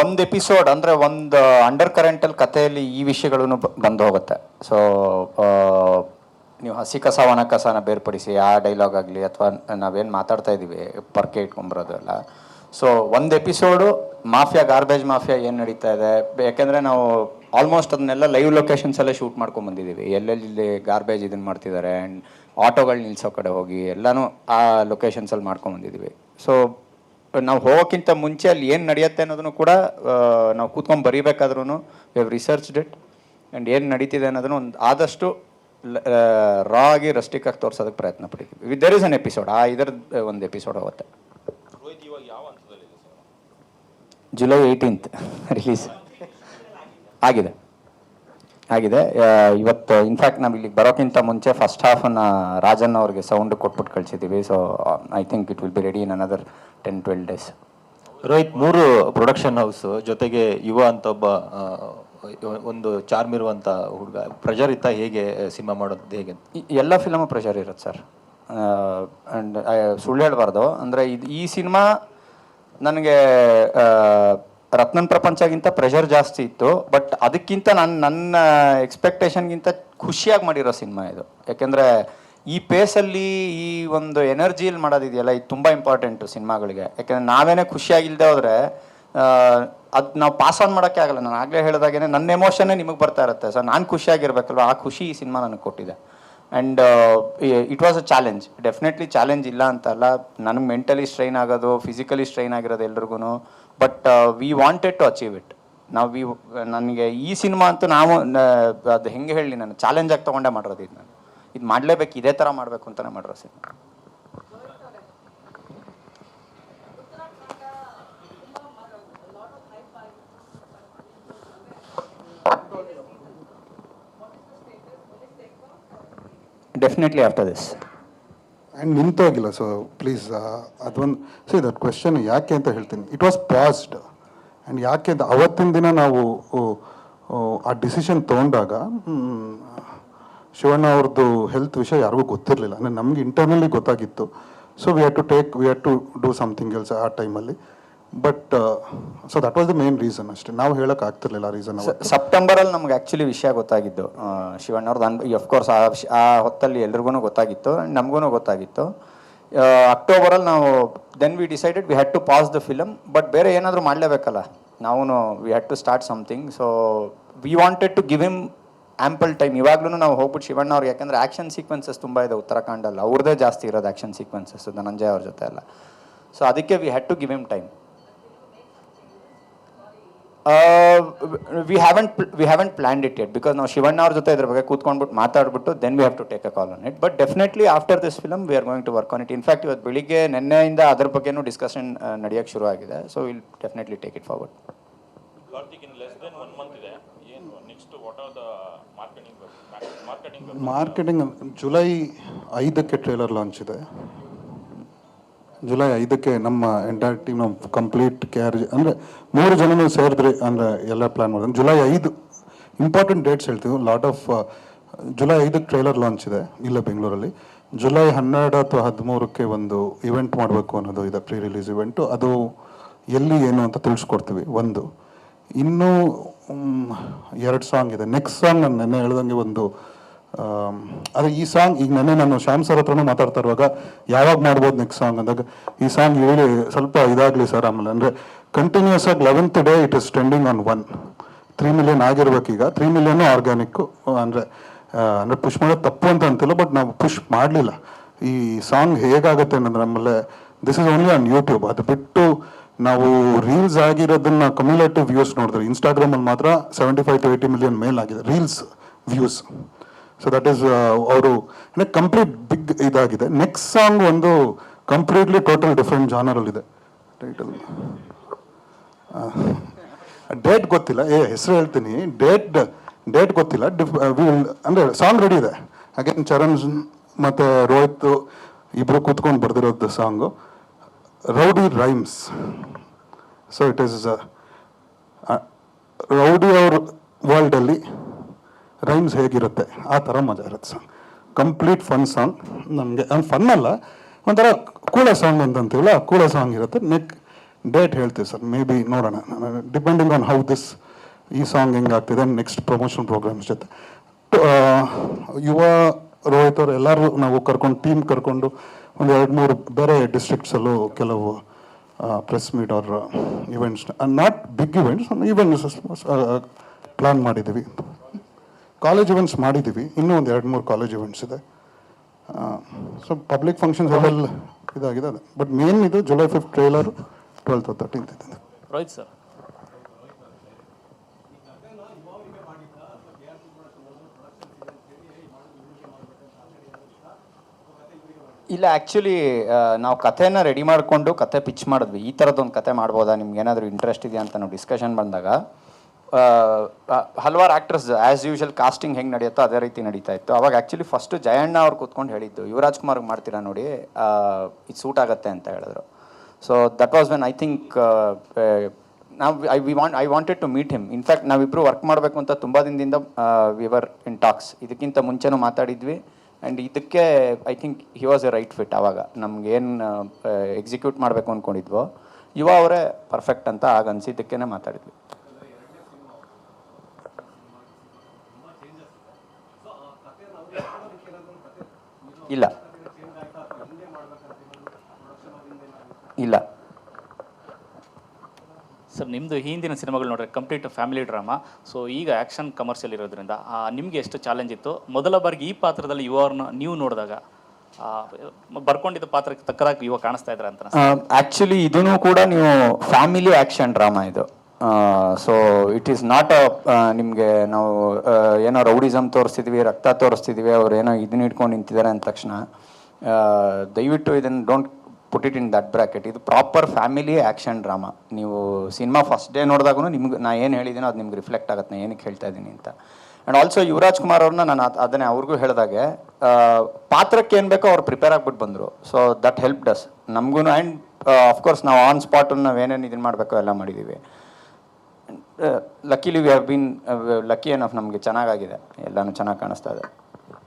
ಒಂದು ಎಪಿಸೋಡ್ ಅಂದರೆ ಒಂದು ಅಂಡರ್ ಕರೆಂಟಲ್ಲಿ ಕಥೆಯಲ್ಲಿ ಈ ವಿಷಯಗಳನ್ನು ಬಂದು ಹೋಗುತ್ತೆ ಸೊ ನೀವು ಹಸಿ ಕಸ, ಒಣ ಕಸನ ಬೇರ್ಪಡಿಸಿ, ಆ ಡೈಲಾಗ್ ಆಗಲಿ ಅಥವಾ ನಾವೇನು ಮಾತಾಡ್ತಾ ಇದ್ದೀವಿ ಪರ್ಕೆ ಇಟ್ಕೊಂಬರೋದು ಎಲ್ಲ ಸೊ ಒಂದು ಎಪಿಸೋಡು ಮಾಫಿಯಾ ಗಾರ್ಬೇಜ್ ಮಾಫಿಯಾ ಏನು ನಡೀತಾ ಇದೆ? ಯಾಕೆಂದರೆ ನಾವು ಆಲ್ಮೋಸ್ಟ್ ಅದನ್ನೆಲ್ಲ ಲೈವ್ ಲೊಕೇಶನ್ಸಲ್ಲೇ ಶೂಟ್ ಮಾಡ್ಕೊಂಡು ಬಂದಿದ್ದೀವಿ ಎಲ್ಲೆಲ್ಲಿ ಗಾರ್ಬೇಜ್ ಇದನ್ನು ಮಾಡ್ತಿದ್ದಾರೆ ಆ್ಯಂಡ್ ಆಟೋಗಳು ನಿಲ್ಸೋ ಕಡೆ ಹೋಗಿ, ಎಲ್ಲನೂ ಆ ಲೊಕೇಶನ್ಸಲ್ಲಿ ಮಾಡ್ಕೊಂಡು ಬಂದಿದ್ದೀವಿ ಸೊ ನಾವು ಹೋಗೋಕ್ಕಿಂತ ಮುಂಚೆ ಅಲ್ಲಿ ಏನು ನಡೆಯುತ್ತೆ ಅನ್ನೋದನ್ನು ಕೂಡ ನಾವು ಕೂತ್ಕೊಂಡು ಬರೀಬೇಕಾದ್ರೂ ಹ್ಯಾವ್ ರಿಸರ್ಚ್ ಡೆಟ್ ಆ್ಯಂಡ್ ಏನು ನಡೀತಿದೆ ಅನ್ನೋದನ್ನು ಒಂದು ಆದಷ್ಟು ರಾ ಆಗಿ ರಸ್ಟಿಕ್ ಆಗಿ ತೋರ್ಸೋದಕ್ಕೆ ಪ್ರಯತ್ನ with there is an episode ಆ ಇದರದ್ದು ಒಂದು ಎಪಿಸೋಡ್ ಹೋಗುತ್ತೆ ಜುಲೈ ಏಯ್ಟೀನ್ತ್ ರಿಲೀಸ್ ಆಗಿದೆ. ಆಗಿದೆ. ಇವತ್ತು ಇನ್ಫ್ಯಾಕ್ಟ್ ನಾವು ಇಲ್ಲಿಗೆ ಬರೋಕ್ಕಿಂತ ಮುಂಚೆ ಫಸ್ಟ್ ಹಾಫನ್ನು ರಾಜನ್ ಅವ್ರಿಗೆ ಸೌಂಡ್ ಕೊಟ್ಬಿಟ್ಟು ಕಳಿಸಿದ್ದೀವಿ so I think it will be ready in another ten twelve days Rohit ಮೂರು ಪ್ರೊಡಕ್ಷನ್ ಹೌಸ್ ಜೊತೆಗೆ ಯುವ ಅಂತ ಒಬ್ಬ ಒಂದು ಚಾರ್ಮ್ ಇರುವಂಥ ಹುಡುಗ. ಪ್ರೆಷರ್ ಇತ್ತ ಹೇಗೆ ಸಿನಿಮಾ ಮಾಡೋದು ಹೇಗೆ ಎಲ್ಲ ಫಿಲಮು ಪ್ರೆಷರ್ ಇರುತ್ತೆ ಸರ್ ಆ್ಯಂಡ್ ಸುಳ್ಳು ಹೇಳಬಾರ್ದು. ಅಂದರೆ ಇದು ಈ ಸಿನಿಮಾ ನನಗೆ ರತ್ನನ್ ಪ್ರಪಂಚಗಿಂತ ಪ್ರೆಷರ್ ಜಾಸ್ತಿ ಇತ್ತು ಬಟ್ ಅದಕ್ಕಿಂತ ನಾನು, ನನ್ನ ಎಕ್ಸ್ಪೆಕ್ಟೇಷನ್ಗಿಂತ ಖುಷಿಯಾಗಿ ಮಾಡಿರೋ ಸಿನಿಮಾ ಇದು. ಯಾಕೆಂದರೆ ಈ ಪೇಸಲ್ಲಿ ಈ ಒಂದು ಎನರ್ಜಿಯಲ್ಲಿ ಮಾಡೋದಿದೆಯಲ್ಲ, ಇದು ತುಂಬ ಇಂಪಾರ್ಟೆಂಟು ಸಿನಿಮಾಗಳಿಗೆ. ಯಾಕೆಂದರೆ ನಾವೇನೇ ಖುಷಿಯಾಗಿಲ್ಲದೆ ಹೋದರೆ ಅದು ನಾವು ಪಾಸ್ ಆನ್ ಮಾಡೋಕ್ಕೆ ಆಗಲ್ಲ. ನಾನು ಆಗಲೇ ಹೇಳಿದಾಗೇ ನನ್ನ ಎಮೋಷನ್ನೇ ನಿಮಗೆ ಬರ್ತಾ ಇರುತ್ತೆ. ಸೊ ನಾನು ಖುಷಿಯಾಗಿರ್ಬೇಕಲ್ವ? ಆ ಖುಷಿ ಈ ಸಿನಿಮಾ ನನಗೆ ಕೊಟ್ಟಿದೆ. And it was a challenge definitely challenge ಇಲ್ಲ ಅಂತಲ್ಲ. ನನಗೆ ಮೆಂಟಲಿ ಸ್ಟ್ರೈನ್ ಆಗೋದು ಫಿಸಿಕಲಿ ಸ್ಟ್ರೈನ್ ಆಗಿರೋದು ಎಲ್ರಿಗೂ but we wanted to achieve it ನಾವು ವಿ ನನಗೆ ಈ ಸಿನಿಮಾ ಅಂತೂ ನಾವು ಅದು ಹೆಂಗೆ ಹೇಳಿ ನಾನು ಚಾಲೆಂಜಾಗಿ ತೊಗೊಂಡೇ ಮಾಡಿರೋದು ಇದು ನಾನು. ಇದು ಮಾಡಲೇಬೇಕು, ಇದೇ ಥರ ಮಾಡಬೇಕು ಅಂತಲೇ ಮಾಡಿರೋ cinema. Definitely after this and ನಿಂತೋಗಿಲ್ಲ so please ಅದೊಂದು ಸೊ ದಟ್ ಕ್ವೆಶನ್ ಯಾಕೆ ಅಂತ ಹೇಳ್ತೀನಿ. ಇಟ್ ವಾಸ್ ಪಾಸ್ಡ್ ಆ್ಯಂಡ್ ಯಾಕೆ ಅಂತ, ಅವತ್ತಿನ ದಿನ ನಾವು ಆ ಡಿಸಿಷನ್ ತೊಗೊಂಡಾಗ ಶಿವಣ್ಣ ಅವ್ರದ್ದು ಹೆಲ್ತ್ ವಿಷಯ ಯಾರಿಗೂ ಗೊತ್ತಿರಲಿಲ್ಲ. ಅಂದರೆ ನಮ್ಗೆ ಇಂಟರ್ನಲಿ ಗೊತ್ತಾಗಿತ್ತು. So we had to take we had to do something else ಆ ಟೈಮಲ್ಲಿ but so that was the main reason ಅಷ್ಟೇ. ನಾವು ಹೇಳಕ್ ಆಗ್ತಿರ್ಲಿಲ್ಲ ರೀಸನ್ ಸೆಪ್ಟೆಂಬರ್ ಅಲ್ಲಿ ನಮ್ಗೆ ಆಕ್ಚುಲಿ ವಿಷಯ ಗೊತ್ತಾಗಿದ್ದು. ಶಿವಣ್ಣ ಶಿವಣ್ಣವ್ರದ್ದು ಅನ್ ಅಫ್ಕೋರ್ಸ್ ಆ ವಿಷ- ಆ ಹೊತ್ತಲ್ಲಿ ಎಲ್ರಿಗೂ ಗೊತ್ತಾಗಿತ್ತು ನಮಗೂ ಗೊತ್ತಾಗಿತ್ತು. ಅಕ್ಟೋಬರಲ್ಲಿ ನಾವು then we decided we had to pass the film but ಬೇರೆ ಏನಾದರೂ ಮಾಡಲೇಬೇಕಲ್ಲ. ನಾವು we had to start something so we wanted to give him ample time ಇವಾಗ್ಲೂ ನಾವು ಹೋಗ್ಬಿಟ್ಟು ಶಿವಣ್ಣ ಅವ್ರಿಗೆ ಯಾಕಂದರೆ ಆ್ಯಕ್ಷನ್ ಸೀಕ್ವೆನ್ಸಸ್ ತುಂಬ ಇದೆ ಉತ್ತರಾಖಂಡಲ್ಲಿ. ಅವ್ರದ್ದೇ ಜಾಸ್ತಿ ಇರೋದು ಆ್ಯಕ್ಷನ್ ಸೀಕ್ವೆನ್ಸಸ್ ಧನಂಜಯ ಅವ್ರ ಜೊತೆ ಎಲ್ಲ. ಸೊ ಅದಕ್ಕೆ we had to give him time we haven't we haven't planned it it because ನಾವು ಶಿವಣ್ಣ ಅವ್ರ ಜೊತೆ ಇದ್ರ ಬಗ್ಗೆ ಕೂತ್ಕೊಂಡ್ಬಿಟ್ಟು ಮಾತಾಡ್ಬಿಟ್ಟು then we have to take a call on it but definitely after this film we are going to work on it in fact ಇವತ್ತು ಬೆಳಿಗ್ಗೆ ನಿನ್ನೆಯಿಂದ ಅದ್ರ ಬಗ್ಗೆನೂ ಡಿಸ್ಕಷನ್ ನಡೆಯೋಕ್ಕೆ ಶುರು ಆಗಿದೆ. So will definitely take it forward marketing July ಐದಕ್ಕೆ trailer launch ಇದೆ. ಜುಲೈ ಐದಕ್ಕೆ ನಮ್ಮ ಎಂಟೈರ್ ಟೀಮ್ ನಮ್ಮ ಕಂಪ್ಲೀಟ್ ಕೇರ್ ಅಂದರೆ ಮೂರು ಜನನೂ ಸೇರಿದ್ರಿ ಅಂದರೆ ಎಲ್ಲ ಪ್ಲ್ಯಾನ್ ಮಾಡಿದ್ರೆ. ಜುಲೈ ಐದು ಇಂಪಾರ್ಟೆಂಟ್ ಡೇಟ್ಸ್ ಹೇಳ್ತೀವಿ. ಲಾಟ್ ಆಫ್ ಜುಲೈ ಐದಕ್ಕೆ ಟ್ರೈಲರ್ ಲಾಂಚ್ ಇದೆ ಇಲ್ಲ ಬೆಂಗಳೂರಲ್ಲಿ. ಜುಲೈ ಹನ್ನೆರಡು ಅಥವಾ ಹದಿಮೂರಕ್ಕೆ ಒಂದು ಇವೆಂಟ್ ಮಾಡಬೇಕು ಅನ್ನೋದು ಇದೆ ಪ್ರೀ ರಿಲೀಸ್ ಇವೆಂಟು ಅದು ಎಲ್ಲಿ, ಏನು ಅಂತ ತಿಳಿಸ್ಕೊಡ್ತೀವಿ. ಒಂದು, ಇನ್ನೂ ಎರಡು ಸಾಂಗ್ ಇದೆ. ನೆಕ್ಸ್ಟ್ ಸಾಂಗ್ ನಾನು ನೆನ್ನೆ ಹೇಳ್ದಂಗೆ ಒಂದು ಅದೇ ಈ ಸಾಂಗ್ ಈಗ ನೆನ್ನೆ ನಾನು ಶ್ಯಾಮ್ ಸರ್ ಹತ್ರನೂ ಮಾತಾಡ್ತಾ ಇರುವಾಗ ಯಾವಾಗ ಮಾಡ್ಬೋದು ನೆಕ್ಸ್ಟ್ ಸಾಂಗ್ ಅಂದಾಗ ಈ ಸಾಂಗ್ ಹೇಳಿ ಸ್ವಲ್ಪ ಇದಾಗಲಿ ಸರ್ ಆಮೇಲೆ. ಅಂದರೆ ಕಂಟಿನ್ಯೂಸ್ ಆಗಿ eleventh day it is trending on one three million ಆಗಿರ್ಬೇಕೀಗ three million organic ಅಂದರೆ ಅಂದರೆ ಪುಷ್ ಮಾಡೋದು ತಪ್ಪು ಅಂತ ಅಂತಿಲ್ಲ ಬಟ್ ನಾವು ಪುಷ್ ಮಾಡಲಿಲ್ಲ. ಈ ಸಾಂಗ್ ಹೇಗಾಗುತ್ತೆ ಅನ್ನೋದು ನಮ್ಮಲ್ಲೇ this is only on YouTube ಅದು ಬಿಟ್ಟು ನಾವು ರೀಲ್ಸ್ ಆಗಿರೋದನ್ನ ಕಮ್ಯುಲೇಟಿವ್ ವ್ಯೂಸ್ ನೋಡಿದ್ರೆ ಇನ್ಸ್ಟಾಗ್ರಾಮಲ್ಲಿ ಮಾತ್ರ seventy five to eighty million ಮೇಲ್ ಆಗಿದೆ. Reels views so that is ಅವರು ಕಂಪ್ಲೀಟ್ ಬಿಗ್ ಇದಾಗಿದೆ. ನೆಕ್ಸ್ಟ್ ಸಾಂಗ್ ಒಂದು ಕಂಪ್ಲೀಟ್ಲಿ ಟೋಟಲ್ ಡಿಫ್ರೆಂಟ್ ಜಾನರಲ್ಲಿದೆ ಟೈಟಲ್ ಡೇಟ್ ಗೊತ್ತಿಲ್ಲ. ಏ, ಹೆಸರು ಹೇಳ್ತೀನಿ. ಡೇಟ್ ಡೇಟ್ ಗೊತ್ತಿಲ್ಲ. ಡಿಫ್ ಅಂದರೆ ಸಾಂಗ್ ರೆಡಿ ಇದೆ. ಅಗೇನ್ ಚರಣ್ ಮತ್ತು ರೋಹಿತ್ ಇಬ್ಬರು ಕೂತ್ಕೊಂಡು ಬರೆದಿರೋದು song rowdy rhymes so it is rowdy ಅವ್ರ ವರ್ಲ್ಡಲ್ಲಿ ರೈಮ್ಸ್ ಹೇಗಿರುತ್ತೆ? ಆ ಥರ ಮಜಾ ಇರುತ್ತೆ ಸಾಂಗ್ ಕಂಪ್ಲೀಟ್ ಫನ್ ಸಾಂಗ್ ನಮಗೆ ಫನ್ ಅಲ್ಲ, ಒಂಥರ ಕೂಳ ಸಾಂಗ್ ಅಂತ ಅಂತೀವಲ್ಲ ಕೂಳ ಸಾಂಗ್ ಇರುತ್ತೆ. ನೆಕ್ ಡೇಟ್ ಹೇಳ್ತೀವಿ ಸರ್ ಮೇ ಬಿ ನೋಡೋಣ ಡಿಪೆಂಡಿಂಗ್ ಆನ್ ಹೌ ದಿಸ್ ಈ ಸಾಂಗ್ ಹೆಂಗೆ ಆಗ್ತಿದೆ ನೆಕ್ಸ್ಟ್ ಪ್ರಮೋಷನ್ ಪ್ರೋಗ್ರಾಮ್ಸ್ ಜೊತೆ. ಯುವ ರೋಹಿತ್ ಅವ್ರು ಎಲ್ಲರೂ ನಾವು ಕರ್ಕೊಂಡು ಟೀಮ್ ಕರ್ಕೊಂಡು ಒಂದು ಎರಡು ಮೂರು ಬೇರೆ ಡಿಸ್ಟ್ರಿಕ್ಟ್ಸಲ್ಲೂ ಕೆಲವು ಪ್ರೆಸ್ ಮೀಟ್ ಅವ್ರ events not big events events plan ಮಾಡಿದ್ದೀವಿ. ಕಾಲೇಜ್ ಇವೆಂಟ್ಸ್ ಮಾಡಿದ್ದೀವಿ ಇನ್ನೂ ಒಂದು ಎರಡು ಮೂರು ಕಾಲೇಜ್ ಇವೆಂಟ್ಸ್ ಇದೆ. ಸೊ ಪಬ್ಲಿಕ್ ಫಂಕ್ಷನ್ಸ್ ಅವೆಲ್ಲ ಇದಾಗಿದೆ ಅದೇ. ಬಟ್ ಮೇನ್ ಇದು July fifth trailer twelfth thirteenth ಇದೆ. ರೋಹಿತ್ ಸರ್ ಇಲ್ಲ ಆ್ಯಕ್ಚುಲಿ ನಾವು ಕಥೆನ ರೆಡಿ ಮಾಡಿಕೊಂಡು ಕತೆ ಪಿಚ್ ಮಾಡಿದ್ವಿ. ಈ ಥರದ್ದೊಂದು ಕತೆ ಮಾಡ್ಬೋದಾ? ನಿಮ್ಗೆ ಏನಾದರೂ ಇಂಟ್ರೆಸ್ಟ್ ಇದೆಯಾ ಅಂತ ನಾವು ಡಿಸ್ಕಷನ್ ಬಂದಾಗ. ಹಲವಾರು ಆ್ಯಕ್ಟ್ರಸ್ ಆ್ಯಸ್ ಯೂಶಲ್ ಕಾಸ್ಟಿಂಗ್ ಹೆಂಗೆ ನಡೆಯುತ್ತೋ ಅದೇ ರೀತಿ ನಡೀತಾ ಇತ್ತು. ಅವಾಗ ಆ್ಯಕ್ಚುಲಿ ಫಸ್ಟು ಜಯಣ್ಣ ಅವ್ರು ಕೂತ್ಕೊಂಡು ಹೇಳಿದ್ದು, ಯುವರಾಜ್ ಕುಮಾರ್ಗೆ ಮಾಡ್ತೀರಾ ನೋಡಿ? ಇದು ಸೂಟ್ ಆಗುತ್ತೆ ಅಂತ ಹೇಳಿದ್ರು. So that was when I think ನಾವು I we want I wanted to meet him in fact ನಾವಿಬ್ಬರು ವರ್ಕ್ ಮಾಡಬೇಕು ಅಂತ ತುಂಬ ದಿನದಿಂದ ವಿವರ್ ಇನ್ ಟಾಕ್ಸ್ ಇದಕ್ಕಿಂತ ಮುಂಚೆನೂ ಮಾತಾಡಿದ್ವಿ. ಆ್ಯಂಡ್ ಇದಕ್ಕೆ I think he was a right fit ಆವಾಗ ನಮ್ಗೆ ಏನು ಎಕ್ಸಿಕ್ಯೂಟ್ ಮಾಡಬೇಕು ಅಂದ್ಕೊಂಡಿದ್ವೋ ಯುವ ಅವರೇ ಪರ್ಫೆಕ್ಟ್ ಅಂತ ಆಗ ಅನಿಸಿದ್ದಕ್ಕೇ ಮಾತಾಡಿದ್ವಿ. ಇಲ್ಲ. ಇಲ್ಲ. ಸರ್ ನಿಮ್ಮದು ಹಿಂದಿನ ಸಿನಿಮಾಗಳು ನೋಡ್ರೆ ಕಂಪ್ಲೀಟ್ ಫ್ಯಾಮಿಲಿ ಡ್ರಾಮಾ ಸೊ ಈಗ ಆ್ಯಕ್ಷನ್ ಕಮರ್ಷಿಯಲ್ ಇರೋದ್ರಿಂದ ನಿಮಗೆ ಎಷ್ಟು ಚಾಲೆಂಜ್ ಇತ್ತು? ಮೊದಲ ಬಾರಿಗೆ ಈ ಪಾತ್ರದಲ್ಲಿ ಯುವರ್ನ ನೀವು ನೋಡಿದಾಗ ಬರ್ಕೊಂಡಿದ್ದ ಪಾತ್ರಕ್ಕೆ ತಕ್ಕದಾಗಿ ಯುವ ಕಾಣಿಸ್ತಾ ಇದ್ರ ಅಂತ. ಆ್ಯಕ್ಚುಲಿ ಇದೂ ಕೂಡ ನೀವು ಫ್ಯಾಮಿಲಿ ಆ್ಯಕ್ಷನ್ ಡ್ರಾಮಾ ಇದು. So it is not a ನಿಮಗೆ ನಾವು ಏನೋ ರೌಡಿಸಮ್ ತೋರಿಸ್ತಿದ್ವಿ, ರಕ್ತ ತೋರಿಸ್ತಿದ್ವಿ, ಅವ್ರು ಏನೋ ಇದನ್ನ ಇಟ್ಕೊಂಡು ನಿಂತಿದ್ದಾರೆ ಅಂದ ತಕ್ಷಣ ದಯವಿಟ್ಟು ಇದನ್ನು don't put it in that bracket ಇದು ಪ್ರಾಪರ್ ಫ್ಯಾಮಿಲಿ ಆ್ಯಕ್ಷನ್ ಡ್ರಾಮಾ ನೀವು ಸಿನಿಮಾ ಫಸ್ಟ್ ಡೇ ನೋಡಿದಾಗೂ ನಿಮ್ಗೆ ನಾನು ಏನು ಹೇಳಿದ್ದೀನೋ ಅದು ನಿಮ್ಗೆ ರಿಫ್ಲೆಕ್ಟ್ ಆಗುತ್ತೆ ನಾನು ಏನಕ್ಕೆ ಹೇಳ್ತಾ ಇದ್ದೀನಿ ಅಂತ. ಆ್ಯಂಡ್ ಆಲ್ಸೋ ಯುವರಾಜ್ ಕುಮಾರ್ ಅವ್ರನ್ನ ನಾನು ಅದ್- ಅದನ್ನೇ ಅವ್ರಿಗೂ ಹೇಳಿದಾಗೆ ಪಾತ್ರಕ್ಕೆ ಏನು ಬೇಕೋ ಅವ್ರು ಪ್ರಿಪೇರ್ ಆಗಿಬಿಟ್ಟು ಬಂದರು. ಸೊ ದಟ್ ಹೆಲ್ಪ್ ಡಸ್ ನಮಗೂ ಆ್ಯಂಡ್ ಅಫ್ಕೋರ್ಸ್ ನಾವು ಆನ್ ಸ್ಪಾಟ್ ನಾವು ಏನೇನು ಇದನ್ನು ಮಾಡಬೇಕೋ ಎಲ್ಲ ಮಾಡಿದ್ದೀವಿ luckily we have been lucky of ನಮಗೆ ಚೆನ್ನಾಗಾಗಿದೆ. ಎಲ್ಲನೂ ಚೆನ್ನಾಗಿ ಕಾಣಿಸ್ತಾ ಇದೆ.